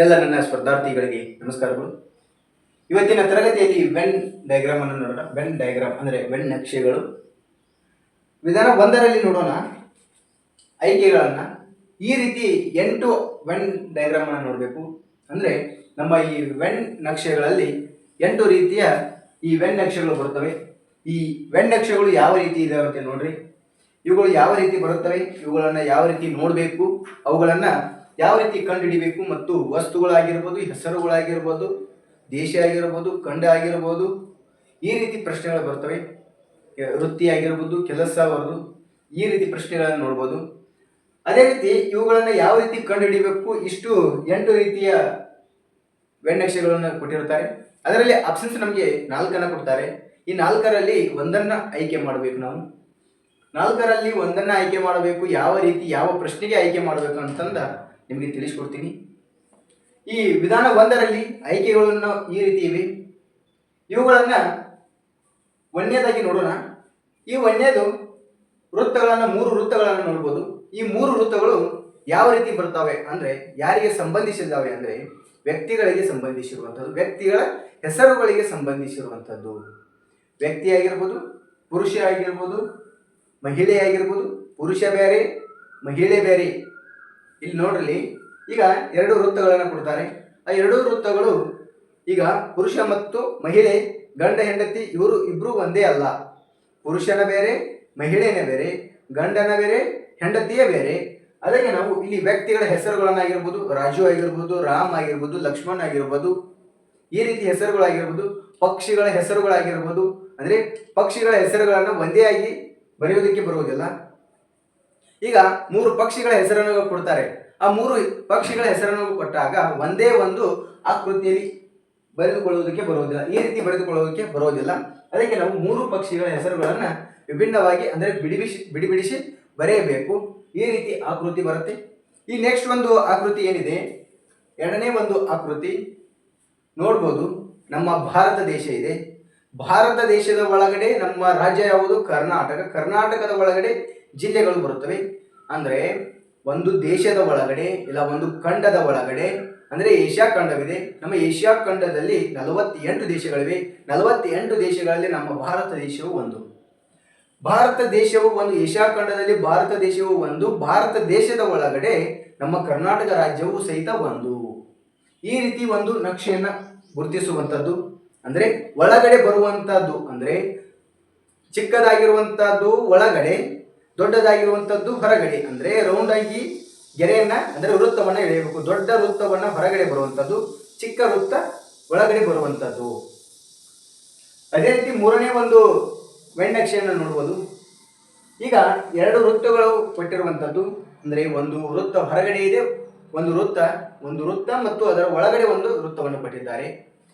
ಎಲ್ಲ ನನ್ನ ಸ್ಪರ್ಧಾರ್ಥಿಗಳಿಗೆ ನಮಸ್ಕಾರಗಳು. ಇವತ್ತಿನ ತರಗತಿಯಲ್ಲಿ ವೆನ್ ಡಯಾಗ್ರಾಮ್ ಅನ್ನು ನೋಡೋಣ. ವೆನ್ ಡಯಾಗ್ರಾಮ್ ಅಂದರೆ ವೆನ್ ನಕ್ಷೆಗಳು. ವಿಧಾನ ಒಂದರಲ್ಲಿ ನೋಡೋಣ. ಐಕೆಗಳನ್ನು ಈ ರೀತಿ ಎಂಟು ವೆನ್ ಡಯಾಗ್ರಾಮ್ ಅನ್ನು ನೋಡಬೇಕು. ಅಂದರೆ ನಮ್ಮ ಈ ವೆನ್ ನಕ್ಷೆಗಳಲ್ಲಿ ಎಂಟು ರೀತಿಯ ಈ ವೆನ್ ನಕ್ಷೆಗಳು ಬರುತ್ತವೆ. ಈ ವೆನ್ ನಕ್ಷೆಗಳು ಯಾವ ರೀತಿ ಇದಾವೆ ಅಂತ ನೋಡ್ರಿ. ಇವುಗಳು ಯಾವ ರೀತಿ ಬರುತ್ತವೆ? ಇವುಗಳನ್ನು ಯಾವ ರೀತಿ ನೋಡಬೇಕು? ಅವುಗಳನ್ನು ಯಾವ ರೀತಿ ಕಂಡುಹಿಡಿಬೇಕು ಮತ್ತು ವಸ್ತುಗಳಾಗಿರ್ಬೋದು, ಹೆಸರುಗಳಾಗಿರ್ಬೋದು, ದೇಶ ಆಗಿರ್ಬೋದು, ಖಂಡ ಆಗಿರ್ಬೋದು, ಈ ರೀತಿ ಪ್ರಶ್ನೆಗಳು ಬರ್ತವೆ. ವೃತ್ತಿ ಆಗಿರ್ಬೋದು, ಕೆಲಸ ಅವರು ಈ ರೀತಿ ಪ್ರಶ್ನೆಗಳನ್ನು ನೋಡ್ಬೋದು. ಅದೇ ರೀತಿ ಇವುಗಳನ್ನು ಯಾವ ರೀತಿ ಕಂಡುಹಿಡಿಬೇಕು, ಇಷ್ಟು ಎಂಟು ರೀತಿಯ ವೆನ್ನಕ್ಷೆಗಳನ್ನು ಕೊಟ್ಟಿರ್ತಾರೆ ಅದರಲ್ಲಿ ಆಪ್ಷನ್ಸ್ ನಮಗೆ ನಾಲ್ಕನ್ನು ಕೊಡ್ತಾರೆ. ಈ ನಾಲ್ಕರಲ್ಲಿ ಒಂದನ್ನು ಆಯ್ಕೆ ಮಾಡಬೇಕು ನಾವು. ನಾಲ್ಕರಲ್ಲಿ ಒಂದನ್ನು ಆಯ್ಕೆ ಮಾಡಬೇಕು, ಯಾವ ರೀತಿ ಯಾವ ಪ್ರಶ್ನೆಗೆ ಆಯ್ಕೆ ಮಾಡಬೇಕು ಅಂತಂದ ನಿಮಗೆ ತಿಳಿಸ್ಕೊಡ್ತೀನಿ. ಈ ವಿಧಾನ ಒಂದರಲ್ಲಿ ಆಯ್ಕೆಗಳನ್ನು ಈ ರೀತಿ ಇವೆ. ಇವುಗಳನ್ನು ಒಂದನೇದಾಗಿ ನೋಡೋಣ. ಈ ಒಂದನೇದು ವೃತ್ತಗಳನ್ನು ಮೂರು ವೃತ್ತಗಳನ್ನು ನೋಡ್ಬೋದು. ಈ ಮೂರು ವೃತ್ತಗಳು ಯಾವ ರೀತಿ ಬರ್ತವೆ ಅಂದರೆ ಯಾರಿಗೆ ಸಂಬಂಧಿಸಿದ್ದಾವೆ ಅಂದರೆ ವ್ಯಕ್ತಿಗಳಿಗೆ ಸಂಬಂಧಿಸಿರುವಂಥದ್ದು, ವ್ಯಕ್ತಿಗಳ ಹೆಸರುಗಳಿಗೆ ಸಂಬಂಧಿಸಿರುವಂಥದ್ದು. ವ್ಯಕ್ತಿ ಆಗಿರ್ಬೋದು, ಪುರುಷ ಆಗಿರ್ಬೋದು, ಮಹಿಳೆ ಆಗಿರ್ಬೋದು, ಪುರುಷ ಬೇರೆ, ಮಹಿಳೆ ಬೇರೆ. ಇಲ್ಲಿ ನೋಡ್ರಿ, ಈಗ ಎರಡು ವೃತ್ತಗಳನ್ನು ಕೊಡ್ತಾರೆ. ಆ ಎರಡೂ ವೃತ್ತಗಳು ಈಗ ಪುರುಷ ಮತ್ತು ಮಹಿಳೆ, ಗಂಡ, ಹೆಂಡತಿ, ಇವರು ಇಬ್ಬರೂ ಒಂದೇ ಅಲ್ಲ. ಪುರುಷನ ಬೇರೆ ಮಹಿಳೆನ ಬೇರೆ, ಗಂಡನ ಬೇರೆ, ಹೆಂಡತಿಯೇ ಬೇರೆ. ಅದಕ್ಕೆ ನಾವು ಇಲ್ಲಿ ವ್ಯಕ್ತಿಗಳ ಹೆಸರುಗಳನ್ನಾಗಿರ್ಬೋದು ರಾಜು ಆಗಿರ್ಬೋದು, ರಾಮ್ ಆಗಿರ್ಬೋದು, ಲಕ್ಷ್ಮಣ್ ಆಗಿರ್ಬೋದು, ಈ ರೀತಿ ಹೆಸರುಗಳಾಗಿರ್ಬೋದು, ಪಕ್ಷಿಗಳ ಹೆಸರುಗಳಾಗಿರ್ಬೋದು. ಅಂದರೆ ಪಕ್ಷಿಗಳ ಹೆಸರುಗಳನ್ನು ಒಂದೇ ಆಗಿ ಬರೆಯೋದಕ್ಕೆ ಬರುವುದಿಲ್ಲ. ಈಗ ಮೂರು ಪಕ್ಷಿಗಳ ಹೆಸರನ್ನು ಕೊಡ್ತಾರೆ. ಆ ಮೂರು ಪಕ್ಷಿಗಳ ಹೆಸರನ್ನು ಕೊಟ್ಟಾಗ ಒಂದೇ ಒಂದು ಆಕೃತಿಯಲ್ಲಿ ಬರೆದುಕೊಳ್ಳುವುದಕ್ಕೆ ಬರುವುದಿಲ್ಲ. ಈ ರೀತಿ ಬರೆದುಕೊಳ್ಳುವುದಕ್ಕೆ ಬರುವುದಿಲ್ಲ. ಅದಕ್ಕೆ ನಾವು ಮೂರು ಪಕ್ಷಿಗಳ ಹೆಸರುಗಳನ್ನು ವಿಭಿನ್ನವಾಗಿ ಅಂದರೆ ಬಿಡಿಬಿಡಿಸಿ ಬಿಡಿಬಿಡಿಸಿ ಬರೆಯಬೇಕು. ಈ ರೀತಿ ಆಕೃತಿ ಬರುತ್ತೆ. ಈ ನೆಕ್ಸ್ಟ್ ಒಂದು ಆಕೃತಿ ಏನಿದೆ? ಎರಡನೇ ಒಂದು ಆಕೃತಿ. ನೋಡ್ಬೋದು, ನಮ್ಮ ಭಾರತ ದೇಶ ಇದೆ. ಭಾರತ ದೇಶದ ಒಳಗಡೆ ನಮ್ಮ ರಾಜ್ಯ ಯಾವುದು? ಕರ್ನಾಟಕ. ಕರ್ನಾಟಕದ ಒಳಗಡೆ ಜಿಲ್ಲೆಗಳು ಬರುತ್ತವೆ. ಅಂದರೆ ಒಂದು ದೇಶದ ಒಳಗಡೆ ಇಲ್ಲ ಒಂದು ಖಂಡದ ಒಳಗಡೆ, ಅಂದರೆ ಏಷ್ಯಾ ಖಂಡವಿದೆ. ನಮ್ಮ ಏಷ್ಯಾ ಖಂಡದಲ್ಲಿ ನಲವತ್ತೆಂಟು ದೇಶಗಳಿವೆ. ನಲವತ್ತೆಂಟು ದೇಶಗಳಲ್ಲಿ ನಮ್ಮ ಭಾರತ ದೇಶವು ಒಂದು. ಭಾರತ ದೇಶವು ಒಂದು, ಏಷ್ಯಾ ಖಂಡದಲ್ಲಿ ಭಾರತ ದೇಶವು ಒಂದು, ಭಾರತ ದೇಶದ ಒಳಗಡೆ ನಮ್ಮ ಕರ್ನಾಟಕ ರಾಜ್ಯವು ಸಹಿತ ಒಂದು. ಈ ರೀತಿ ಒಂದು ನಕ್ಷೆಯನ್ನು ಗುರುತಿಸುವಂಥದ್ದು, ಅಂದರೆ ಒಳಗಡೆ ಬರುವಂಥದ್ದು, ಅಂದರೆ ಚಿಕ್ಕದಾಗಿರುವಂಥದ್ದು ಒಳಗಡೆ ದೊಡ್ಡದಾಗಿರುವಂಥದ್ದು ಹೊರಗಡೆ, ಅಂದರೆ ರೌಂಡ್ ಆಗಿ ಗೆರೆಯನ್ನ, ಅಂದರೆ ವೃತ್ತವನ್ನು ಎಳೆಯಬೇಕು. ದೊಡ್ಡ ವೃತ್ತವನ್ನು ಹೊರಗಡೆ ಬರುವಂಥದ್ದು ಚಿಕ್ಕ ವೃತ್ತ ಒಳಗಡೆ ಬರುವಂಥದ್ದು ಅದೇ ರೀತಿ ಮೂರನೇ ಒಂದು ವೆಣ್ಣಕ್ಷೆಯನ್ನು ನೋಡುವುದು ಈಗ ಎರಡು ವೃತ್ತಗಳು ಕೊಟ್ಟಿರುವಂಥದ್ದು ಅಂದರೆ ಒಂದು ವೃತ್ತ ಹೊರಗಡೆ ಇದೆ, ಒಂದು ವೃತ್ತ ಒಂದು ವೃತ್ತ ಮತ್ತು ಅದರ ಒಳಗಡೆ ಒಂದು ವೃತ್ತವನ್ನು ಕೊಟ್ಟಿದ್ದಾರೆ.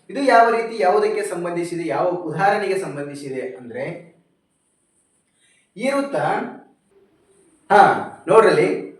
ಇದು ಯಾವ ರೀತಿ, ಯಾವುದಕ್ಕೆ ಸಂಬಂಧಿಸಿದೆ, ಯಾವ ಉದಾಹರಣೆಗೆ ಸಂಬಂಧಿಸಿದೆ ಅಂದರೆ ಈ ವೃತ್ತ ಹಾ, ನೋಡ್ರಲ್ಲಿ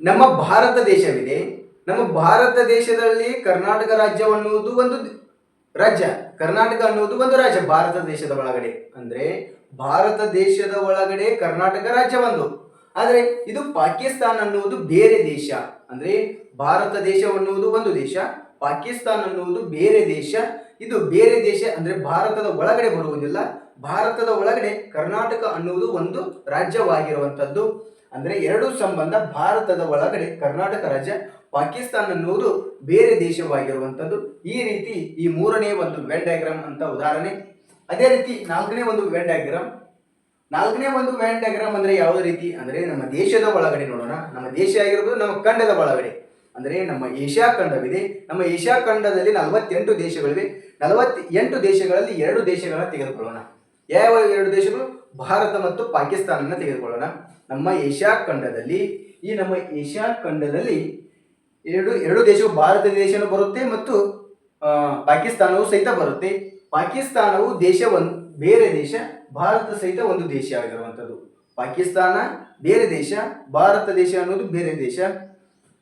ನಮ್ಮ ಭಾರತ ದೇಶವಿದೆ. ನಮ್ಮ ಭಾರತ ದೇಶದಲ್ಲಿ ಕರ್ನಾಟಕ ರಾಜ್ಯ ಅನ್ನುವುದು ಒಂದು ರಾಜ್ಯ. ಕರ್ನಾಟಕ ಅನ್ನುವುದು ಒಂದು ರಾಜ್ಯ. ಭಾರತ ದೇಶದ ಒಳಗಡೆ. ಅಂದ್ರೆ ಭಾರತ ದೇಶದ ಒಳಗಡೆ ಕರ್ನಾಟಕ ರಾಜ್ಯ ಒಂದು. ಆದರೆ ಇದು ಪಾಕಿಸ್ತಾನ ಅನ್ನುವುದು ಬೇರೆ ದೇಶ. ಅಂದ್ರೆ ಭಾರತ ದೇಶ ಅನ್ನುವುದು ಒಂದು ದೇಶ. ಪಾಕಿಸ್ತಾನ ಅನ್ನುವುದು ಬೇರೆ ದೇಶ. ಇದು ಬೇರೆ ದೇಶ ಅಂದ್ರೆ ಭಾರತದ ಒಳಗಡೆ ಬರುವುದಿಲ್ಲ. ಭಾರತದ ಒಳಗಡೆ ಕರ್ನಾಟಕ ಅನ್ನುವುದು ಒಂದು ರಾಜ್ಯವಾಗಿರುವಂಥದ್ದು. ಅಂದರೆ ಎರಡು ಸಂಬಂಧ ಭಾರತದ ಒಳಗಡೆ ಕರ್ನಾಟಕ ರಾಜ್ಯ, ಪಾಕಿಸ್ತಾನ ಅನ್ನುವುದು ಬೇರೆ ದೇಶವಾಗಿರುವಂಥದ್ದು. ಈ ರೀತಿ ಈ ಮೂರನೇ ಒಂದು ವೆನ್ ಡಯಾಗ್ರಾಮ್ ಅಂತ ಉದಾಹರಣೆ. ಅದೇ ರೀತಿ ನಾಲ್ಕನೇ ಒಂದು ವೆನ್ ಡಯಾಗ್ರಾಮ್ ನಾಲ್ಕನೇ ಒಂದು ವೆನ್ ಡಯಾಗ್ರಾಮ್ ಅಂದ್ರೆ ಯಾವುದೇ ರೀತಿ? ಅಂದ್ರೆ ನಮ್ಮ ದೇಶದ ಒಳಗಡೆ ನೋಡೋಣ. ನಮ್ಮ ದೇಶ ಆಗಿರ್ಬೋದು, ನಮ್ಮ ಖಂಡದ ಒಳಗಡೆ. ಅಂದ್ರೆ ನಮ್ಮ ಏಷ್ಯಾ ಖಂಡವಿದೆ. ನಮ್ಮ ಏಷ್ಯಾ ಖಂಡದಲ್ಲಿ ನಲವತ್ತೆಂಟು ದೇಶಗಳಿವೆ. ನಲವತ್ತೆಂಟು ದೇಶಗಳಲ್ಲಿ ಎರಡು ದೇಶಗಳನ್ನ ತೆಗೆದುಕೊಳ್ಳೋಣ. ಯಾವ ಎರಡು ದೇಶಗಳು? ಭಾರತ ಮತ್ತು ಪಾಕಿಸ್ತಾನನ ತೆಗೆದುಕೊಳ್ಳೋಣ. ನಮ್ಮ ಏಷ್ಯಾ ಖಂಡದಲ್ಲಿ, ಈ ನಮ್ಮ ಏಷ್ಯಾ ಖಂಡದಲ್ಲಿ ಎರಡು ಎರಡು ದೇಶವು ಭಾರತ ದೇಶನೂ ಬರುತ್ತೆ ಮತ್ತು ಪಾಕಿಸ್ತಾನವು ಸಹಿತ ಬರುತ್ತೆ. ಪಾಕಿಸ್ತಾನವು ದೇಶ ಒಂದು, ಬೇರೆ ದೇಶ, ಭಾರತ ಸಹಿತ ಒಂದು ದೇಶ ಆಗಿರುವಂಥದ್ದು. ಪಾಕಿಸ್ತಾನ ಬೇರೆ ದೇಶ, ಭಾರತ ದೇಶ ಅನ್ನೋದು ಬೇರೆ ದೇಶ.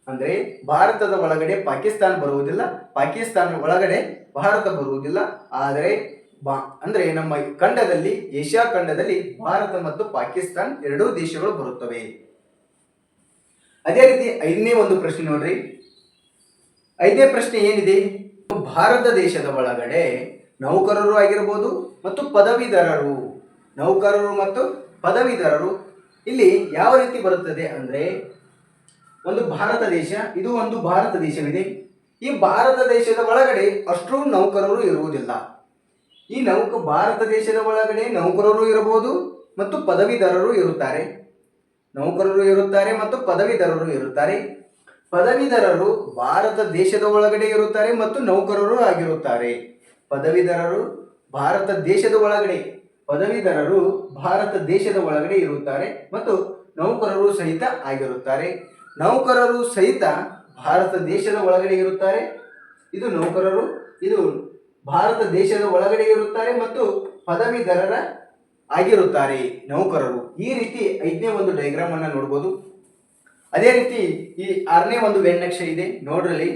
ಅಂದರೆ ಭಾರತದ ಒಳಗಡೆ ಪಾಕಿಸ್ತಾನ ಬರುವುದಿಲ್ಲ ಪಾಕಿಸ್ತಾನ ಒಳಗಡೆ ಭಾರತ ಬರುವುದಿಲ್ಲ. ಆದರೆ ಬಾ. ಅಂದ್ರೆ ನಮ್ಮ ಖಂಡದಲ್ಲಿ, ಏಷ್ಯಾ ಖಂಡದಲ್ಲಿ ಭಾರತ ಮತ್ತು ಪಾಕಿಸ್ತಾನ್ ಎರಡೂ ದೇಶಗಳು ಬರುತ್ತವೆ. ಅದೇ ರೀತಿ ಐದನೇ ಒಂದು ಪ್ರಶ್ನೆ ನೋಡ್ರಿ. ಐದನೇ ಪ್ರಶ್ನೆ ಏನಿದೆ? ಭಾರತ ದೇಶದ ಒಳಗಡೆ ನೌಕರರು ಆಗಿರ್ಬೋದು ಮತ್ತು ಪದವೀಧರರು. ನೌಕರರು ಮತ್ತು ಪದವೀಧರರು ಇಲ್ಲಿ ಯಾವ ರೀತಿ ಬರುತ್ತದೆ ಅಂದರೆ, ಒಂದು ಭಾರತ ದೇಶ, ಇದು ಒಂದು ಭಾರತ ದೇಶವಿದೆ. ಈ ಭಾರತ ದೇಶದ ಒಳಗಡೆ ಅಷ್ಟು ನೌಕರರು ಇರುವುದಿಲ್ಲ. ಈ ನೌಕ ಭಾರತ ದೇಶದ ಒಳಗಡೆ ನೌಕರರು ಇರಬಹುದು ಮತ್ತು ಪದವೀಧರರು ಇರುತ್ತಾರೆ. ನೌಕರರು ಇರುತ್ತಾರೆ ಮತ್ತು ಪದವೀಧರರು ಇರುತ್ತಾರೆ. ಪದವೀಧರರು ಭಾರತ ದೇಶದ ಒಳಗಡೆ ಇರುತ್ತಾರೆ ಮತ್ತು ನೌಕರರು ಆಗಿರುತ್ತಾರೆ. ಪದವೀಧರರು ಭಾರತ ದೇಶದ ಒಳಗಡೆ, ಪದವೀಧರರು ಭಾರತ ದೇಶದ ಒಳಗಡೆ ಇರುತ್ತಾರೆ ಮತ್ತು ನೌಕರರು ಸಹಿತ ಆಗಿರುತ್ತಾರೆ. ನೌಕರರು ಸಹಿತ ಭಾರತ ದೇಶದ ಒಳಗಡೆ ಇರುತ್ತಾರೆ. ಇದು ನೌಕರರು, ಇದು ಭಾರತ ದೇಶದ ಒಳಗಡೆ ಇರುತ್ತಾರೆ ಮತ್ತು ಪದವೀಧರರ ಆಗಿರುತ್ತಾರೆ ನೌಕರರು. ಈ ರೀತಿ ಐದನೇ ಒಂದು ಡೈಗ್ರಾಮ್ ಅನ್ನ ನೋಡ್ಬೋದು. ಅದೇ ರೀತಿ ಈ ಆರನೇ ಒಂದು ವೆನ್ನಕ್ಷೆ ಇದೆ. ನೋಡ್ರಲ್ಲಿ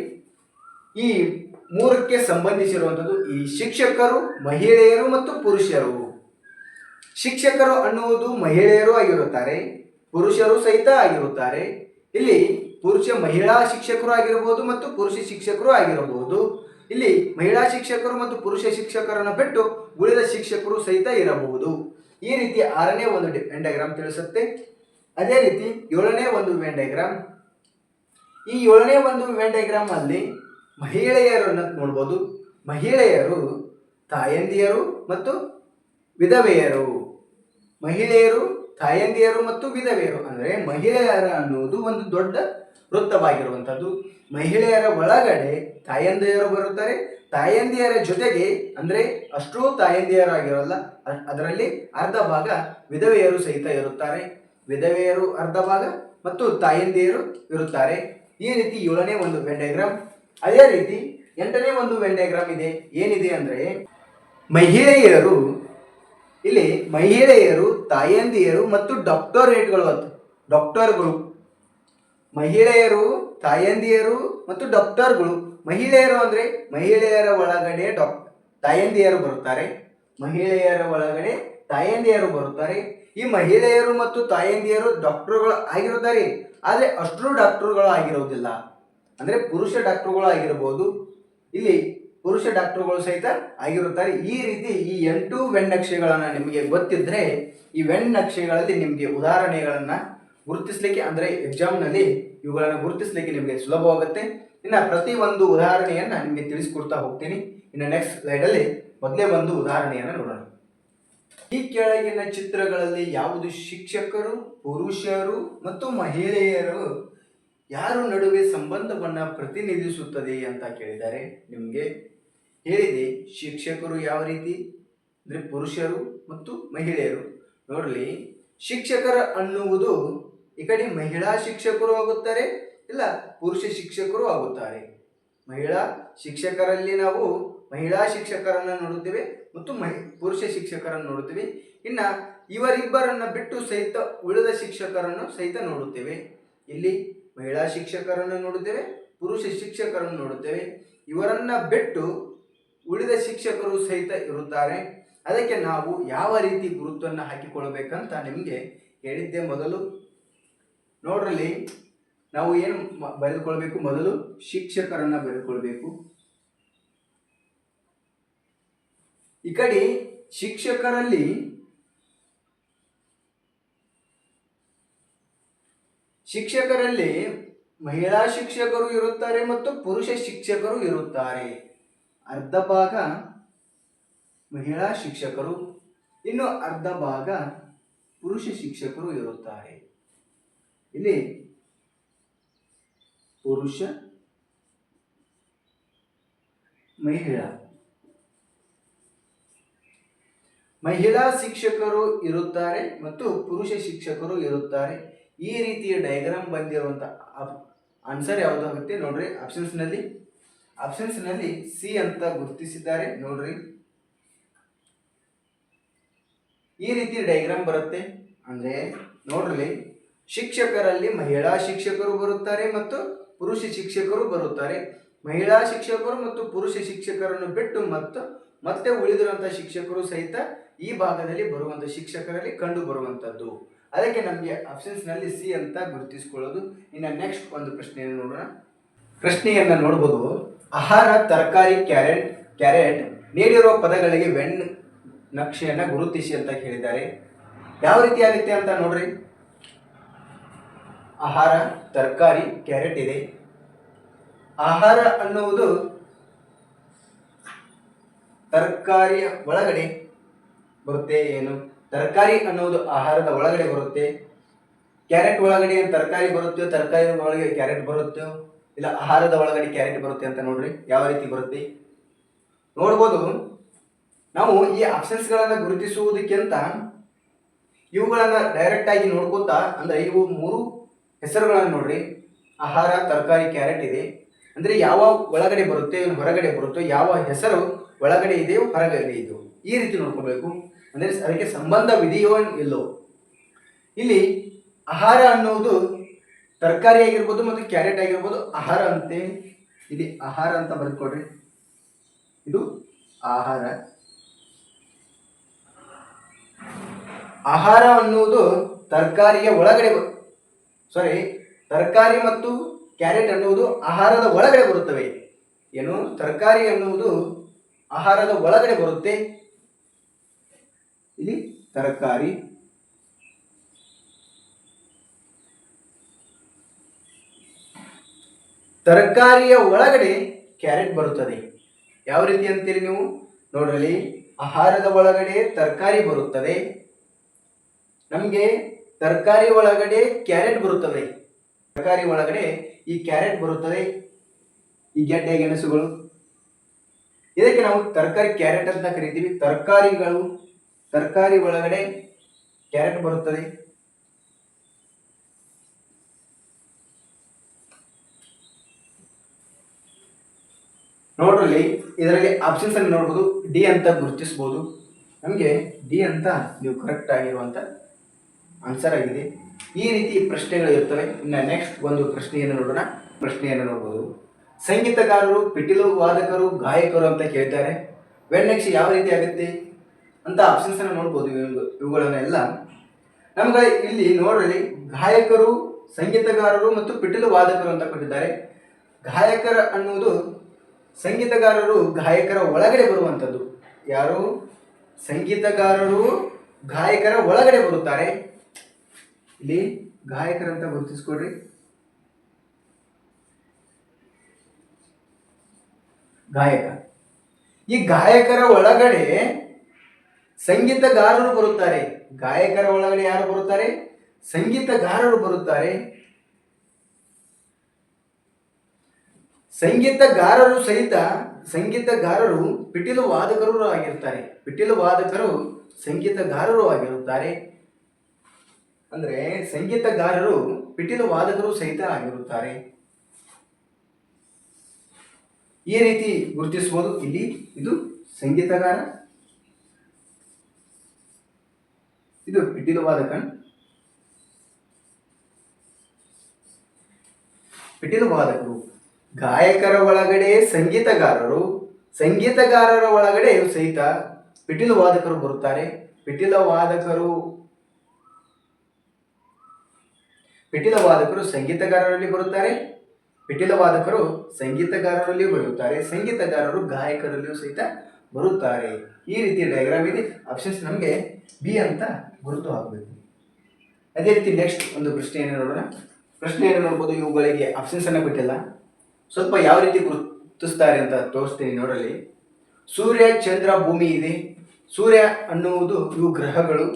ಈ ಮೂರಕ್ಕೆ ಸಂಬಂಧಿಸಿರುವಂಥದ್ದು ಈ ಶಿಕ್ಷಕರು, ಮಹಿಳೆಯರು ಮತ್ತು ಪುರುಷರು. ಶಿಕ್ಷಕರು ಅನ್ನುವುದು ಮಹಿಳೆಯರು ಆಗಿರುತ್ತಾರೆ, ಪುರುಷರು ಸಹಿತ ಆಗಿರುತ್ತಾರೆ. ಇಲ್ಲಿ ಪುರುಷ ಮಹಿಳಾ ಶಿಕ್ಷಕರು ಆಗಿರಬಹುದು ಮತ್ತು ಪುರುಷ ಶಿಕ್ಷಕರು ಆಗಿರಬಹುದು ಇಲ್ಲಿ ಮಹಿಳಾ ಶಿಕ್ಷಕರು ಮತ್ತು ಪುರುಷ ಶಿಕ್ಷಕರನ್ನು ಬಿಟ್ಟು ಉಳಿದ ಶಿಕ್ಷಕರು ಸಹಿತ ಇರಬಹುದು. ಈ ರೀತಿ ಆರನೇ ಒಂದು ವೆನ್ ಡಯಾಗ್ರಾಮ್ ತಿಳಿಸುತ್ತೆ. ಅದೇ ರೀತಿ ಏಳನೇ ಒಂದು ವೆನ್ ಡಯಾಗ್ರಾಮ್ ಈ ಏಳನೇ ಒಂದು ವೆನ್ ಡಯಾಗ್ರಾಮ್ ಅಲ್ಲಿ ಮಹಿಳೆಯರನ್ನು ನೋಡ್ಬೋದು. ಮಹಿಳೆಯರು ತಾಯಂದಿಯರು ಮತ್ತು ವಿಧವೆಯರು. ಮಹಿಳೆಯರು ತಾಯಂದಿಯರು ಮತ್ತು ವಿಧವೆಯರು, ಅಂದರೆ ಮಹಿಳೆಯರ ಅನ್ನುವುದು ಒಂದು ದೊಡ್ಡ ವೃತ್ತವಾಗಿರುವಂಥದ್ದು. ಮಹಿಳೆಯರ ಒಳಗಡೆ ತಾಯಂದಿಯರು ಬರುತ್ತಾರೆ. ತಾಯಂದಿಯರ ಜೊತೆಗೆ, ಅಂದರೆ ಅಷ್ಟೂ ತಾಯಂದಿಯರಾಗಿರಲ್ಲ ಅದರಲ್ಲಿ ಅರ್ಧ ಭಾಗ ವಿಧವೆಯರು ಸಹಿತ ಇರುತ್ತಾರೆ. ವಿಧವೆಯರು ಅರ್ಧ ಭಾಗ ಮತ್ತು ತಾಯಂದಿಯರು ಇರುತ್ತಾರೆ. ಈ ರೀತಿ ಏಳನೇ ಒಂದು ವೆನ್ ಡಯಾಗ್ರಾಮ್ ಅದೇ ರೀತಿ ಎಂಟನೇ ಒಂದು ವೆನ್ ಡಯಾಗ್ರಾಮ್ ಇದೆ. ಏನಿದೆ ಅಂದರೆ ಮಹಿಳೆಯರು ಇಲ್ಲಿ ಮಹಿಳೆಯರು, ತಾಯಂದಿಯರು ಮತ್ತು ಡಾಕ್ಟರೇಟ್ಗಳು ಅಂತ. ಡಾಕ್ಟರ್ಗಳು ಮಹಿಳೆಯರು, ತಾಯಂದಿಯರು ಮತ್ತು ಡಾಕ್ಟರ್ಗಳು ಮಹಿಳೆಯರು ಅಂದರೆ ಮಹಿಳೆಯರ ಒಳಗಡೆ ಡಾಕ್ ತಾಯಂದಿಯರು ಬರುತ್ತಾರೆ. ಮಹಿಳೆಯರ ಒಳಗಡೆ ತಾಯಂದಿಯರು ಬರುತ್ತಾರೆ. ಈ ಮಹಿಳೆಯರು ಮತ್ತು ತಾಯಂದಿಯರು ಡಾಕ್ಟರ್ಗಳು ಆಗಿರುತ್ತಾರೆ. ಆದರೆ ಅಷ್ಟು ಡಾಕ್ಟರ್ಗಳು ಆಗಿರೋದಿಲ್ಲ ಅಂದರೆ ಪುರುಷ ಡಾಕ್ಟರ್ಗಳು ಆಗಿರಬಹುದು ಇಲ್ಲಿ ಪುರುಷ ಡಾಕ್ಟರ್ಗಳು ಸಹಿತ ಆಗಿರುತ್ತಾರೆ. ಈ ರೀತಿ ಈ ಎಂಟು ವೆನ್ನಕ್ಷೆಗಳನ್ನು ನಿಮಗೆ ಗೊತ್ತಿದ್ರೆ, ಈ ವೆನ್ನಕ್ಷೆಗಳಲ್ಲಿ ನಿಮಗೆ ಉದಾಹರಣೆಗಳನ್ನು ಗುರುತಿಸಲಿಕ್ಕೆ ಅಂದರೆ ಎಕ್ಸಾಮ್ನಲ್ಲಿ ಇವುಗಳನ್ನು ಗುರುತಿಸಲಿಕ್ಕೆ ನಿಮಗೆ ಸುಲಭವಾಗುತ್ತೆ ಇನ್ನು ಪ್ರತಿ ಒಂದು ಉದಾಹರಣೆಯನ್ನು ನಿಮಗೆ ತಿಳಿಸ್ಕೊಡ್ತಾ ಹೋಗ್ತೀನಿ. ಇನ್ನು ನೆಕ್ಸ್ಟ್ ಸ್ಲೈಡಲ್ಲಿ ಮೊದಲೇ ಒಂದು ಉದಾಹರಣೆಯನ್ನು ನೋಡೋಣ. ಈ ಕೆಳಗಿನ ಚಿತ್ರಗಳಲ್ಲಿ ಯಾವುದು ಶಿಕ್ಷಕರು, ಪುರುಷರು ಮತ್ತು ಮಹಿಳೆಯರು ಯಾರು ನಡುವೆ ಸಂಬಂಧವನ್ನು ಪ್ರತಿನಿಧಿಸುತ್ತದೆ ಅಂತ ಕೇಳಿದ್ದಾರೆ ನಿಮಗೆ ಹೇಳಿದೆ, ಶಿಕ್ಷಕರು ಯಾವ ರೀತಿ? ಅಂದರೆ ಪುರುಷರು ಮತ್ತು ಮಹಿಳೆಯರು. ನೋಡಲಿ, ಶಿಕ್ಷಕರ ಅನ್ನುವುದು ಈ ಕಡೆ ಮಹಿಳಾ ಶಿಕ್ಷಕರು ಆಗುತ್ತಾರೆ, ಇಲ್ಲ ಪುರುಷ ಶಿಕ್ಷಕರು ಆಗುತ್ತಾರೆ. ಮಹಿಳಾ ಶಿಕ್ಷಕರಲ್ಲಿ ನಾವು ಮಹಿಳಾ ಶಿಕ್ಷಕರನ್ನು ನೋಡುತ್ತೇವೆ ಮತ್ತು ಮಹಿ, ಪುರುಷ ಶಿಕ್ಷಕರನ್ನು ನೋಡುತ್ತೇವೆ. ಇನ್ನು ಇವರಿಬ್ಬರನ್ನು ಬಿಟ್ಟು ಸಹಿತ ಉಳಿದ ಶಿಕ್ಷಕರನ್ನು ಸಹಿತ ನೋಡುತ್ತೇವೆ. ಇಲ್ಲಿ ಮಹಿಳಾ ಶಿಕ್ಷಕರನ್ನು ನೋಡುತ್ತೇವೆ, ಪುರುಷ ಶಿಕ್ಷಕರನ್ನು ನೋಡುತ್ತೇವೆ. ಇವರನ್ನು ಬಿಟ್ಟು ಉಳಿದ ಶಿಕ್ಷಕರು ಸಹಿತ ಇರುತ್ತಾರೆ. ಅದಕ್ಕೆ ನಾವು ಯಾವ ರೀತಿ ಗುರುತನ್ನು ಹಾಕಿಕೊಳ್ಬೇಕಂತ ನಿಮಗೆ ಹೇಳಿದ್ದೆ ಮೊದಲು. ನೋಡ್ರಲ್ಲಿ ನಾವು ಏನು ಬರೆದುಕೊಳ್ಬೇಕು? ಮೊದಲು ಶಿಕ್ಷಕರನ್ನ ಬರೆದುಕೊಳ್ಬೇಕು. ಈ ಕಡೆ ಶಿಕ್ಷಕರಲ್ಲಿ ಶಿಕ್ಷಕರಲ್ಲಿ ಮಹಿಳಾ ಶಿಕ್ಷಕರು ಇರುತ್ತಾರೆ ಮತ್ತು ಪುರುಷ ಶಿಕ್ಷಕರು ಇರುತ್ತಾರೆ. ಅರ್ಧ ಭಾಗ ಮಹಿಳಾ ಶಿಕ್ಷಕರು, ಇನ್ನು ಅರ್ಧ ಭಾಗ ಪುರುಷ ಶಿಕ್ಷಕರು ಇರುತ್ತಾರೆ. ಇಲ್ಲಿ ಪುರುಷ, ಮಹಿಳಾ. ಮಹಿಳಾ ಶಿಕ್ಷಕರು ಇರುತ್ತಾರೆ ಮತ್ತು ಪುರುಷ ಶಿಕ್ಷಕರು ಇರುತ್ತಾರೆ. ಈ ರೀತಿಯ ಡಯಾಗ್ರಾಮ್ ಬಂದಿರುವಂಥ ಆನ್ಸರ್ ಯಾವುದಾಗುತ್ತೆ ನೋಡ್ರಿ ಆಪ್ಷನ್ಸ್ನಲ್ಲಿ ಆಪ್ಷನ್ಸ್ನಲ್ಲಿ ಸಿ ಅಂತ ಗುರುತಿಸಿದ್ದಾರೆ, ನೋಡ್ರಿ. ಈ ರೀತಿ ಡಯಾಗ್ರಾಮ್ ಬರುತ್ತೆ. ಅಂದರೆ ನೋಡ್ರಿ, ಶಿಕ್ಷಕರಲ್ಲಿ ಮಹಿಳಾ ಶಿಕ್ಷಕರು ಬರುತ್ತಾರೆ ಮತ್ತು ಪುರುಷ ಶಿಕ್ಷಕರು ಬರುತ್ತಾರೆ. ಮಹಿಳಾ ಶಿಕ್ಷಕರು ಮತ್ತು ಪುರುಷ ಶಿಕ್ಷಕರನ್ನು ಬಿಟ್ಟು ಮತ್ತು ಮತ್ತೆ ಉಳಿದಿರುವಂತಹ ಶಿಕ್ಷಕರು ಸಹಿತ ಈ ಭಾಗದಲ್ಲಿ ಬರುವಂಥ ಶಿಕ್ಷಕರಲ್ಲಿ ಕಂಡು ಬರುವಂಥದ್ದು. ಅದಕ್ಕೆ ನಮಗೆ ಆಪ್ಷನ್ಸ್ನಲ್ಲಿ ಸಿ ಅಂತ ಗುರುತಿಸಿಕೊಳ್ಳೋದು. ಇನ್ನು ನೆಕ್ಸ್ಟ್ ಒಂದು ಪ್ರಶ್ನೆಯನ್ನು ನೋಡೋಣ. ಪ್ರಶ್ನೆಯನ್ನ ನೋಡ್ಬೋದು. ಆಹಾರ, ತರಕಾರಿ, ಕ್ಯಾರೆಟ್ ಕ್ಯಾರೆಟ್ ನೀಡಿರುವ ಪದಗಳಿಗೆ ವೆನ್ ನಕ್ಷೆಯನ್ನು ಗುರುತಿಸಿ ಅಂತ ಹೇಳಿದ್ದಾರೆ. ಯಾವ ರೀತಿ ಆಗುತ್ತೆ ಅಂತ ನೋಡ್ರಿ. ಆಹಾರ, ತರಕಾರಿ, ಕ್ಯಾರೆಟ್ ಇದೆ. ಆಹಾರ ಅನ್ನುವುದು ತರಕಾರಿಯ ಒಳಗಡೆ ಬರುತ್ತೆ ಏನು? ತರಕಾರಿ ಅನ್ನುವುದು ಆಹಾರದ ಒಳಗಡೆ ಬರುತ್ತೆ. ಕ್ಯಾರೆಟ್ ಒಳಗಡೆ ತರಕಾರಿ ಬರುತ್ತೋ, ತರಕಾರಿ ಒಳಗೆ ಕ್ಯಾರೆಟ್ ಬರುತ್ತೋ ಇಲ್ಲ, ಆಹಾರದ ಒಳಗಡೆ ಕ್ಯಾರೆಟ್ ಬರುತ್ತೆ ಅಂತ ನೋಡ್ರಿ, ಯಾವ ರೀತಿ ಬರುತ್ತೆ? ನೋಡ್ಬೋದು. ನಾವು ಈ ಆಪ್ಷನ್ಸ್ಗಳನ್ನು ಗುರುತಿಸುವುದಕ್ಕಿಂತ ಇವುಗಳನ್ನು ಡೈರೆಕ್ಟ್ ಆಗಿ ನೋಡ್ಕೋತಾ ಅಂದ್ರೆ ಇವು ಮೂರು ಹೆಸರುಗಳನ್ನು ನೋಡ್ರಿ. ಆಹಾರ, ತರಕಾರಿ, ಕ್ಯಾರೆಟ್ ಇದೆ. ಅಂದ್ರೆ ಯಾವ ಒಳಗಡೆ ಬರುತ್ತೆ ಹೊರಗಡೆ ಬರುತ್ತೋ, ಯಾವ ಹೆಸರು ಒಳಗಡೆ ಇದೆಯೋ ಹೊರಗಡೆ ಇದೆಯೋ ಈ ರೀತಿ ನೋಡ್ಕೋಬೇಕು ಅಂದ್ರೆ ಅದಕ್ಕೆ ಸಂಬಂಧವಿದೆಯೋ ಇಲ್ಲೋ. ಇಲ್ಲಿ ಆಹಾರ ಅನ್ನುವುದು ತರಕಾರಿ ಆಗಿರ್ಬೋದು ಮತ್ತು ಕ್ಯಾರೆಟ್ ಆಗಿರ್ಬೋದು ಆಹಾರ ಅಂತೆ. ಇಲ್ಲಿ ಆಹಾರ ಅಂತ ಬರೆದುಕೊಡ್ರಿ ಇದು ಆಹಾರ. ಆಹಾರ ಅನ್ನುವುದು ತರಕಾರಿಯ ಒಳಗಡೆ ಸಾರಿ ತರಕಾರಿ ಮತ್ತು ಕ್ಯಾರೆಟ್ ಅನ್ನುವುದು ಆಹಾರದ ಒಳಗಡೆ ಬರುತ್ತವೆ. ಏನು? ತರಕಾರಿ ಅನ್ನುವುದು ಆಹಾರದ ಒಳಗಡೆ ಬರುತ್ತೆ. ಇಲ್ಲಿ ತರಕಾರಿ. ತರಕಾರಿಯ ಒಳಗಡೆ ಕ್ಯಾರೆಟ್ ಬರುತ್ತದೆ. ಯಾವ ರೀತಿ ಅಂತೀರಿ ನೀವು? ನೋಡ್ರಲ್ಲಿ ಆಹಾರದ ಒಳಗಡೆ ತರಕಾರಿ ಬರುತ್ತದೆ. ನಮಗೆ ತರಕಾರಿ ಒಳಗಡೆ ಕ್ಯಾರೆಟ್ ಬರುತ್ತದೆ. ತರಕಾರಿ ಒಳಗಡೆ ಈ ಕ್ಯಾರೆಟ್ ಬರುತ್ತದೆ. ಈ ಗೆಡ್ಡೆ ಗೆಣಸುಗಳು. ಇದಕ್ಕೆ ನಾವು ತರಕಾರಿ ಕ್ಯಾರೆಟ್ ಅಂತ ಕರಿತೀವಿ. ತರಕಾರಿಗಳು, ತರಕಾರಿ ಒಳಗಡೆ ಕ್ಯಾರೆಟ್ ಬರುತ್ತದೆ. ನೋಡ್ರಲ್ಲಿ ಇದರಲ್ಲಿ ಆಪ್ಷನ್ಸ್ ಅನ್ನು ನೋಡ್ಬೋದು. ಡಿ ಅಂತ ಗುರುತಿಸ್ಬೋದು. ನಮಗೆ ಡಿ ಅಂತ ನೀವು ಕರೆಕ್ಟ್ ಆಗಿರುವಂತ ಆನ್ಸರ್ ಆಗಿದೆ. ಈ ರೀತಿ ಪ್ರಶ್ನೆಗಳು ಇರ್ತವೆ. ಇನ್ನು ನೆಕ್ಸ್ಟ್ ಒಂದು ಪ್ರಶ್ನೆಯನ್ನು ನೋಡೋಣ. ಪ್ರಶ್ನೆಯನ್ನು ನೋಡ್ಬೋದು. ಸಂಗೀತಗಾರರು, ಪಿಟೀಲು ವಾದಕರು, ಗಾಯಕರು ಅಂತ ಕೇಳ್ತಾರೆ. ನೆಕ್ಸ್ಟ್ ಯಾವ ರೀತಿ ಆಗುತ್ತೆ ಅಂತ ಆಪ್ಷನ್ಸ್ ಅನ್ನು ನೋಡ್ಬೋದು ಇವು- ಇವುಗಳನ್ನೆಲ್ಲ. ನಮ್ಗೆ ಇಲ್ಲಿ ನೋಡ್ರಲ್ಲಿ ಗಾಯಕರು, ಸಂಗೀತಗಾರರು ಮತ್ತು ಪಿಟೀಲು ವಾದಕರು ಅಂತ ಕೊಟ್ಟಿದ್ದಾರೆ. ಗಾಯಕರ ಅನ್ನುವುದು ಸಂಗೀತಗಾರರು ಗಾಯಕರ ಒಳಗಡೆ ಬರುವಂಥದ್ದು. ಯಾರು? ಸಂಗೀತಗಾರರು ಗಾಯಕರ ಒಳಗಡೆ ಬರುತ್ತಾರೆ. ಇಲ್ಲಿ ಗಾಯಕರಂತ ಗುರುತಿಸ್ಕೊಡ್ರಿ. ಗಾಯಕ. ಈ ಗಾಯಕರ ಒಳಗಡೆ ಸಂಗೀತಗಾರರು ಬರುತ್ತಾರೆ. ಗಾಯಕರ ಒಳಗಡೆ ಯಾರು ಬರುತ್ತಾರೆ? ಸಂಗೀತಗಾರರು ಬರುತ್ತಾರೆ. ಸಂಗೀತಗಾರರು ಸಹಿತ ಸಂಗೀತಗಾರರು ಪಿಟೀಲು ವಾದಕರು ಆಗಿರ್ತಾರೆ ಪಿಟೀಲು ವಾದಕರು ಸಂಗೀತಗಾರರು ಆಗಿರುತ್ತಾರೆ. ಅಂದ್ರೆ ಸಂಗೀತಗಾರರು ಪಿಟೀಲು ವಾದಕರು ಸಹಿತ ಆಗಿರುತ್ತಾರೆ. ಈ ರೀತಿ ಗುರುತಿಸಬಹುದು. ಇಲ್ಲಿ ಇದು ಸಂಗೀತಗಾರ. ಇದು ಪಿಟೀಲು ವಾದಕ ಪಿಟೀಲು ವಾದಕರು ಗಾಯಕರ ಒಳಗಡೆ ಸಂಗೀತಗಾರರು, ಸಂಗೀತಗಾರರ ಒಳಗಡೆ ಸಹಿತ ಪಿಟೀಲು ವಾದಕರು ಬರುತ್ತಾರೆ. ಪಿಟೀಲ ವಾದಕರು ಪಿಟೀಲ ವಾದಕರು ಸಂಗೀತಗಾರರಲ್ಲಿ ಬರುತ್ತಾರೆ. ಪಿಟೀಲ ವಾದಕರು ಸಂಗೀತಗಾರರಲ್ಲಿ ಬರುತ್ತಾರೆ. ಸಂಗೀತಗಾರರು ಗಾಯಕರಲ್ಲಿಯೂ ಸಹಿತ ಬರುತ್ತಾರೆ. ಈ ರೀತಿ ಡಯಾಗ್ರಾಮ್ ಇದೆ. ಆಪ್ಷನ್ಸ್ ನಮಗೆ ಬಿ ಅಂತ ಗುರುತು ಆಗಬೇಕು ಅದೇ ರೀತಿ ನೆಕ್ಸ್ಟ್ ಒಂದು ಪ್ರಶ್ನೆಯನ್ನು ನೋಡೋಣ. ಪ್ರಶ್ನೆಯನ್ನು ನೋಡ್ಬೋದು ಇವುಗಳಿಗೆ ಆಪ್ಷನ್ಸ್ ಅನ್ನು ಕೊಟ್ಟಿಲ್ಲ ಸ್ವಲ್ಪ ಯಾವ ರೀತಿ ಗುರುತಿಸ್ತಾರೆ ಅಂತ ತೋರಿಸ್ತೀನಿ ನೋಡಲಿ. ಸೂರ್ಯ ಚಂದ್ರ ಭೂಮಿ ಇದೆ. ಸೂರ್ಯ ಅನ್ನುವುದು ಇವು ಗ್ರಹಗಳು.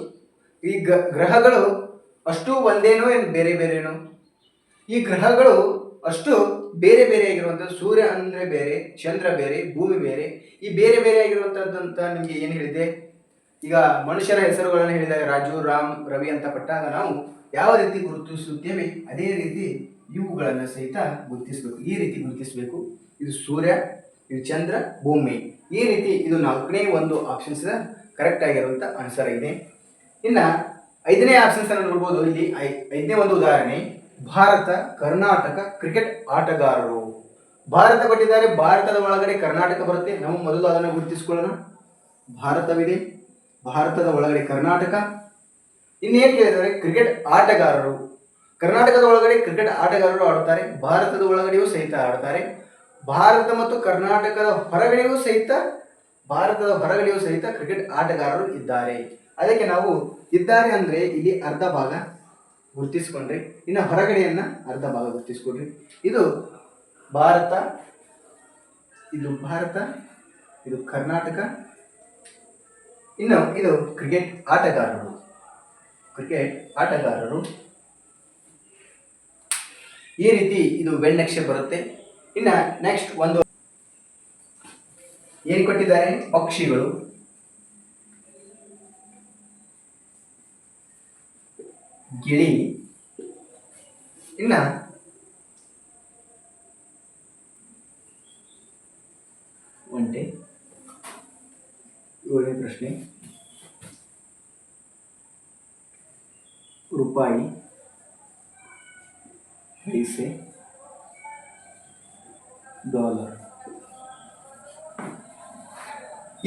ಈ ಗ್ರಹಗಳು ಅಷ್ಟು ಒಂದೇನೋ ಏನು ಬೇರೆ ಬೇರೆನೋ? ಈ ಗ್ರಹಗಳು ಅಷ್ಟು ಬೇರೆ ಬೇರೆ ಆಗಿರುವಂಥದ್ದು. ಸೂರ್ಯ ಅಂದರೆ ಬೇರೆ, ಚಂದ್ರ ಬೇರೆ, ಭೂಮಿ ಬೇರೆ. ಈ ಬೇರೆ ಬೇರೆ ಆಗಿರುವಂಥದ್ದಂತ ನಿಮಗೆ ಏನು ಹೇಳಿದೆ? ಈಗ ಮನುಷ್ಯರ ಹೆಸರುಗಳನ್ನು ಹೇಳಿದಾಗ ರಾಜು, ರಾಮ್, ರವಿ ಅಂತ ಪಟ್ಟಾಗ ನಾವು ಯಾವ ರೀತಿ ಗುರುತಿಸುತ್ತೇವೆ? ಅದೇ ರೀತಿ ಇವುಗಳನ್ನು ಸಹಿತ ಗುರುತಿಸಬೇಕು. ಈ ರೀತಿ ಗುರುತಿಸಬೇಕು. ಇದು ಸೂರ್ಯ, ಇದು ಚಂದ್ರ, ಭೂಮಿ. ಈ ರೀತಿ ಇದು ನಾಲ್ಕನೇ ಒಂದು ಆಪ್ಷನ್ಸ್ ಕರೆಕ್ಟ್ ಆಗಿರುವಂಥ ಆನ್ಸರ್ ಇದೆ. ಇನ್ನ ಐದನೇ ಆಪ್ಷನ್ಸ್ ಅನ್ನು ನೋಡ್ಬೋದು. ಇಲ್ಲಿ ಐದನೇ ಒಂದು ಉದಾಹರಣೆ. ಭಾರತ, ಕರ್ನಾಟಕ ಕ್ರಿಕೆಟ್ ಆಟಗಾರರು. ಭಾರತ ಕೊಟ್ಟಿದ್ದಾರೆ. ಭಾರತದ ಒಳಗಡೆ ಕರ್ನಾಟಕ ಬರುತ್ತೆ. ನಾವು ಮೊದಲು ಅದನ್ನು ಗುರುತಿಸಿಕೊಳ್ಳೋಣ. ಭಾರತವಿದೆ. ಭಾರತದ ಒಳಗಡೆ ಕರ್ನಾಟಕ. ಇನ್ನೇನು ಕೇಳಿದರೆ ಕ್ರಿಕೆಟ್ ಆಟಗಾರರು. ಕರ್ನಾಟಕದ ಒಳಗಡೆ ಕ್ರಿಕೆಟ್ ಆಟಗಾರರು ಆಡುತ್ತಾರೆ, ಭಾರತದ ಒಳಗಡೆಯೂ ಸಹಿತ ಆಡ್ತಾರೆ ಭಾರತ ಮತ್ತು ಕರ್ನಾಟಕದ ಹೊರಗಡೆಯೂ ಸಹಿತ, ಭಾರತದ ಹೊರಗಡೆಯೂ ಸಹಿತ ಕ್ರಿಕೆಟ್ ಆಟಗಾರರು ಇದ್ದಾರೆ. ಅದಕ್ಕೆ ನಾವು ಇದ್ದಾರೆ ಅಂದರೆ ಇಲ್ಲಿ ಅರ್ಧ ಭಾಗ ಗುರುತಿಸ್ಕೊಂಡ್ರಿ, ಇನ್ನು ಹೊರಗಡೆಯನ್ನ ಅರ್ಧ ಭಾಗ ಗುರುತಿಸ್ಕೊಡ್ರಿ. ಇದು ಭಾರತ ಇದು ಭಾರತ, ಇದು ಕರ್ನಾಟಕ, ಇನ್ನು ಇದು ಕ್ರಿಕೆಟ್ ಆಟಗಾರರು. ಕ್ರಿಕೆಟ್ ಆಟಗಾರರು. ಈ ರೀತಿ ಇದು ಬೆಣ್ಣಕ್ಷೆ ಬರುತ್ತೆ. ಇನ್ನ ನೆಕ್ಸ್ಟ್ ಒಂದು ಏನು ಕೊಟ್ಟಿದ್ದಾರೆ? ಪಕ್ಷಿಗಳು. ಗಿಳಿ. ಇನ್ನ ಒಂಟೆ ಏಳನೇ ಪ್ರಶ್ನೆ. ರೂಪಾಯಿ. ಡಾಲರ್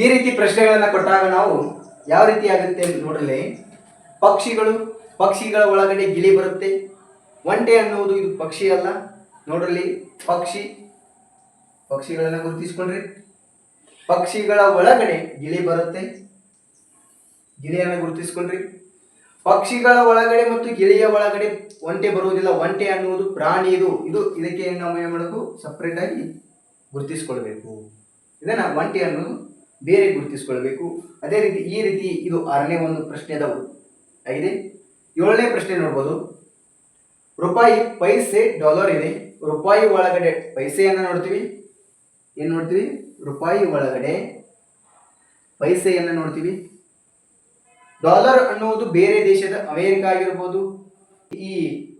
ಈ ರೀತಿ ಪ್ರಶ್ನೆಗಳನ್ನು ಕೊಟ್ಟಾಗ ನಾವು ಯಾವ ರೀತಿ ಆಗುತ್ತೆ ಅಂತ ನೋಡಲಿ ಪಕ್ಷಿಗಳು, ಪಕ್ಷಿಗಳ ಒಳಗಡೆ ಗಿಳಿ ಬರುತ್ತೆ. ಒಂಟೆ ಅನ್ನುವುದು ಇದು ಪಕ್ಷಿ ಅಲ್ಲ. ನೋಡ್ರಲ್ಲಿ ಪಕ್ಷಿ, ಪಕ್ಷಿಗಳನ್ನ ಗುರುತಿಸ್ಕೊಂಡ್ರಿ. ಪಕ್ಷಿಗಳ ಒಳಗಡೆ ಗಿಳಿ ಬರುತ್ತೆ. ಗಿಳಿಯನ್ನು ಗುರುತಿಸ್ಕೊಂಡ್ರಿ. ಪಕ್ಷಿಗಳ ಒಳಗಡೆ ಮತ್ತು ಗಿಳಿಯ ಒಳಗಡೆ ಒಂಟೆ ಬರುವುದಿಲ್ಲ. ಒಂಟೆ ಅನ್ನುವುದು ಪ್ರಾಣಿ ಇದು ಇದು ಇದಕ್ಕೆ ನಾವು ಏನು ಮಾಡಬೇಕು? ಸಪ್ರೇಟ್ ಆಗಿ ಗುರುತಿಸ್ಕೊಳ್ಬೇಕು. ಇದನ್ನ ಒಂಟೆ ಅನ್ನೋದು ಬೇರೆ ಗುರುತಿಸ್ಕೊಳ್ಬೇಕು. ಅದೇ ರೀತಿ ಈ ರೀತಿ ಇದು ಆರನೇ ಒಂದು ಪ್ರಶ್ನೆ ಅದಾವು ಆಗಿದೆ. ಏಳನೇ ಪ್ರಶ್ನೆ ನೋಡ್ಬೋದು. ರೂಪಾಯಿ ಪೈಸೆ ಡಾಲರ್ ಇದೆ. ರೂಪಾಯಿ ಒಳಗಡೆ ಪೈಸೆಯನ್ನು ನೋಡ್ತೀವಿ. ಏನು ನೋಡ್ತೀವಿ? ರೂಪಾಯಿ ಒಳಗಡೆ ಪೈಸೆಯನ್ನು ನೋಡ್ತೀವಿ. ಡಾಲರ್ ಅನ್ನುವುದು ಬೇರೆ ದೇಶದ ಅಮೆರಿಕ ಆಗಿರ್ಬೋದು. ಈ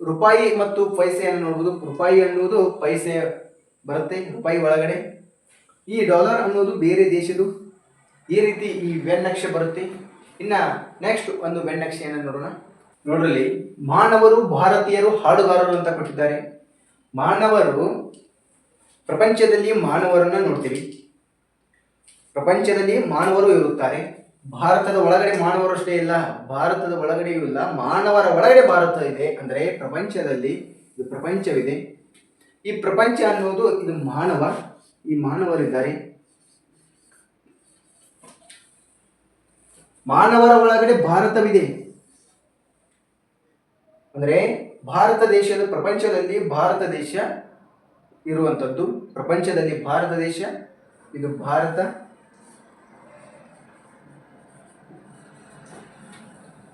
ರೂಪಾಯಿ ಮತ್ತು ಪೈಸೆಯನ್ನು ನೋಡ್ಬೋದು. ರೂಪಾಯಿ ಅನ್ನುವುದು ಪೈಸೆ ಬರುತ್ತೆ, ರೂಪಾಯಿ ಒಳಗಡೆ. ಈ ಡಾಲರ್ ಅನ್ನೋದು ಬೇರೆ ದೇಶದ್ದು. ಈ ರೀತಿ ಈ ಬೆನ್ನಕ್ಷೆ ಬರುತ್ತೆ. ಇನ್ನ ನೆಕ್ಸ್ಟ್ ಒಂದು ಬೆನ್ನಕ್ಷೆಯನ್ನು ನೋಡೋಣ. ನೋಡ್ರಲ್ಲಿ ಮಾನವರು, ಭಾರತೀಯರು, ಹಾಡುಗಾರರು ಅಂತ ಕೊಟ್ಟಿದ್ದಾರೆ. ಮಾನವರು, ಪ್ರಪಂಚದಲ್ಲಿ ಮಾನವರನ್ನ ನೋಡ್ತೀವಿ. ಪ್ರಪಂಚದಲ್ಲಿ ಮಾನವರು ಇರುತ್ತಾರೆ. ಭಾರತದ ಒಳಗಡೆ ಮಾನವರಷ್ಟೇ ಇಲ್ಲ, ಭಾರತದ ಒಳಗಡೆಯೂ ಇಲ್ಲ, ಮಾನವರ ಒಳಗಡೆ ಭಾರತ ಇದೆ ಅಂದರೆ ಪ್ರಪಂಚದಲ್ಲಿ ಇದು ಪ್ರಪಂಚವಿದೆ. ಈ ಪ್ರಪಂಚ ಅನ್ನೋದು ಇದು ಮಾನವ, ಈ ಮಾನವರಿದ್ದಾರೆ ಮಾನವರ ಒಳಗಡೆ ಭಾರತವಿದೆ. ಅಂದರೆ ಭಾರತ ದೇಶದ ಪ್ರಪಂಚದಲ್ಲಿ ಭಾರತ ದೇಶ ಇರುವಂಥದ್ದು. ಪ್ರಪಂಚದಲ್ಲಿ ಭಾರತ ದೇಶ, ಇದು ಭಾರತ.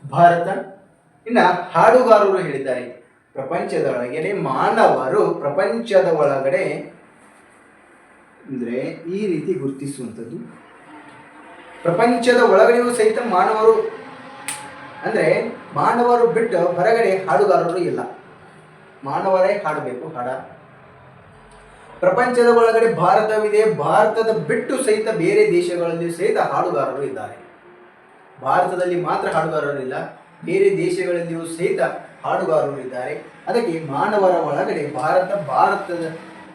ಭಾರತ. ಇನ್ನ ಹಾಡುಗಾರರು ಹೇಳಿದ್ದಾರೆ. ಪ್ರಪಂಚದ ಒಳಗಡೆ ಮಾನವರು ಪ್ರಪಂಚದ ಒಳಗಡೆ ಅಂದರೆ ಈ ರೀತಿ ಗುರುತಿಸುವಂಥದ್ದು. ಪ್ರಪಂಚದ ಒಳಗಡೆಯೂ ಸಹಿತ ಮಾನವರು ಅಂದರೆ ಮಾನವರು ಬಿಟ್ಟು ಹೊರಗಡೆ ಹಾಡುಗಾರರು ಇಲ್ಲ. ಮಾನವರೇ ಹಾಡಬೇಕು, ಹಾಡ. ಪ್ರಪಂಚದ ಒಳಗಡೆ ಭಾರತವಿದೆ, ಭಾರತದ ಬಿಟ್ಟು ಸಹಿತ ಬೇರೆ ದೇಶಗಳಲ್ಲಿ ಸಹಿತ ಹಾಡುಗಾರರು ಇದ್ದಾರೆ. ಭಾರತದಲ್ಲಿ ಮಾತ್ರ ಹಾಡುಗಾರರಿಲ್ಲ ಬೇರೆ ದೇಶಗಳಲ್ಲಿಯೂ ಸಹಿತ ಹಾಡುಗಾರರು ಇದ್ದಾರೆ ಅದಕ್ಕೆ ಮಾನವರ ಒಳಗಡೆ ಭಾರತ, ಭಾರತದ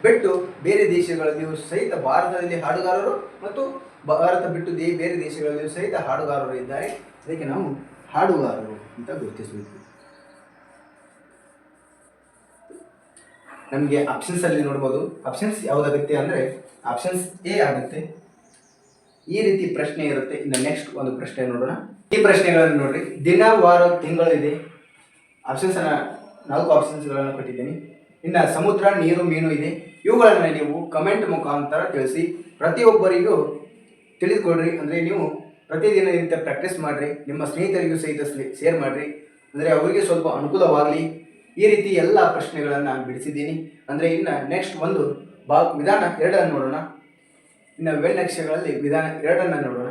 ಬಿಟ್ಟು ಬೇರೆ ದೇಶಗಳಲ್ಲಿಯೂ ಸಹಿತ ಭಾರತದಲ್ಲಿ ಹಾಡುಗಾರರು ಮತ್ತು ಭಾರತ ಬಿಟ್ಟು ದೇ, ಬೇರೆ ದೇಶಗಳಲ್ಲಿಯೂ ಸಹಿತ ಹಾಡುಗಾರರು ಇದ್ದಾರೆ. ಅದಕ್ಕೆ ನಾವು ಹಾಡುಗಾರರು ಅಂತ ಗುರುತಿಸಬೇಕು. ನಮಗೆ ಆಪ್ಷನ್ಸ್ ಅಲ್ಲಿ ನೋಡ್ಬೋದು. ಆಪ್ಷನ್ಸ್ ಯಾವುದಾಗುತ್ತೆ ಅಂದರೆ ಆಪ್ಷನ್ಸ್ ಎ ಆಗುತ್ತೆ. ಈ ರೀತಿ ಪ್ರಶ್ನೆ ಇರುತ್ತೆ. ಇನ್ನು ನೆಕ್ಸ್ಟ್ ಒಂದು ಪ್ರಶ್ನೆ ನೋಡೋಣ. ಈ ಪ್ರಶ್ನೆಗಳನ್ನು ನೋಡ್ರಿ. ದಿನ, ವಾರ ತಿಂಗಳು ಇದೆ ಆಪ್ಷನ್ಸ್ ನಾಲ್ಕು ಆಪ್ಷನ್ಸ್ಗಳನ್ನು ಕೊಟ್ಟಿದ್ದೀನಿ. ಇನ್ನು ಸಮುದ್ರ, ನೀರು, ಮೀನು ಇದೆ. ಇವುಗಳನ್ನು ನೀವು ಕಮೆಂಟ್ ಮುಖಾಂತರ ತಿಳಿಸಿ. ಪ್ರತಿಯೊಬ್ಬರಿಗೂ ತಿಳಿದುಕೊಡ್ರಿ. ಅಂದರೆ ನೀವು ಪ್ರತಿದಿನ ನಿತ್ಯ ಪ್ರಾಕ್ಟೀಸ್ ಮಾಡಿರಿ. ನಿಮ್ಮ ಸ್ನೇಹಿತರಿಗೂ ಸಹಿತ ಶೇರ್ ಮಾಡಿರಿ. ಅಂದರೆ ಅವರಿಗೆ ಸ್ವಲ್ಪ ಅನುಕೂಲವಾಗಲಿ. ಈ ರೀತಿ ಎಲ್ಲ ಪ್ರಶ್ನೆಗಳನ್ನು ಬಿಡಿಸಿದ್ದೀನಿ. ಅಂದರೆ ಇನ್ನು ನೆಕ್ಸ್ಟ್ ಒಂದು ಬಾ ವಿಧಾನ ಎರಡನ್ನು ನೋಡೋಣ. ಇನ್ನು ವೆನ್ನಕ್ಷಗಳಲ್ಲಿ ವಿಧಾನ ಎರಡನ್ನು ನೋಡೋಣ.